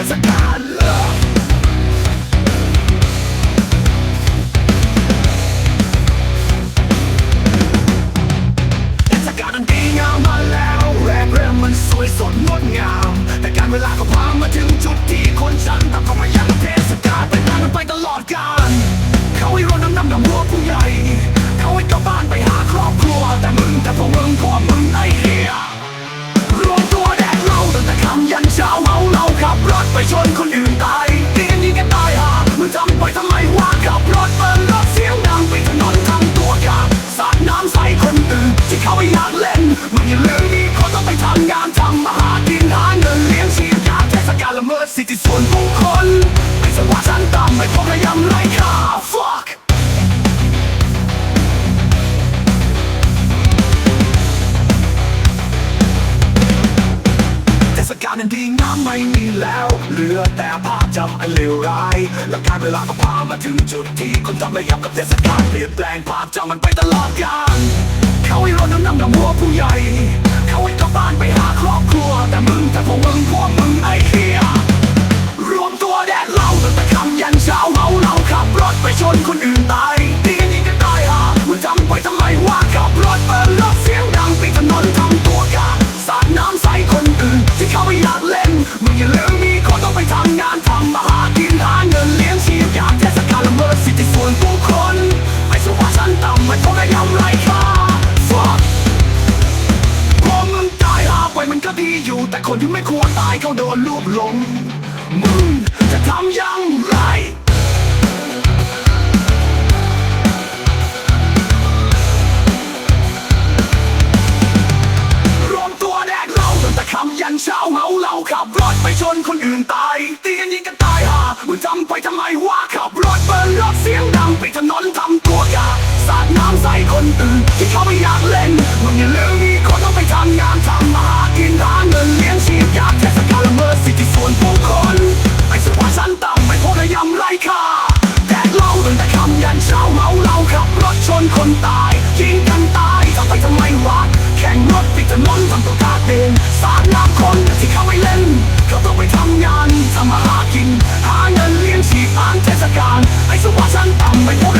as a god love It's a garden king on my level Every man สวยสด ไปชนคนอื่นตาย น้ำไม่มีแล้วเหลือแต่ภาพจำอันเลวร้ายและการเวลาก็พามาถึงจุดที่คนจำไม่ยับกับเทศกาลเปลี่ยนแปลงภาพจำมันไปตลอดกาลเขาให้รถน้ำนำดำหัวผู้ใหญ่ เขาให้กลับบ้านไปหาครอบครัวแต่มึงแต่พวกมึงพวกมึงไอ้เหี้ย ดีอยู่แต่คนที่ไม่ควรตายเขาโดนลูบลงมึงจะทำยังไงรวมตัวแดกเราตั้งแต่คำยันเช้าเมาเราขับรถไปชนคนอื่นตายเตีกันยิงกันตายฮ่ามึงจำไปทำไมว่าขับรถเบิร์นรถเสียงดังไปถนนทำตัวกาสาดน้ำใส่คนอื่นที่เขาไม่อยากเล่นมึงอย่าลืม Пойдем.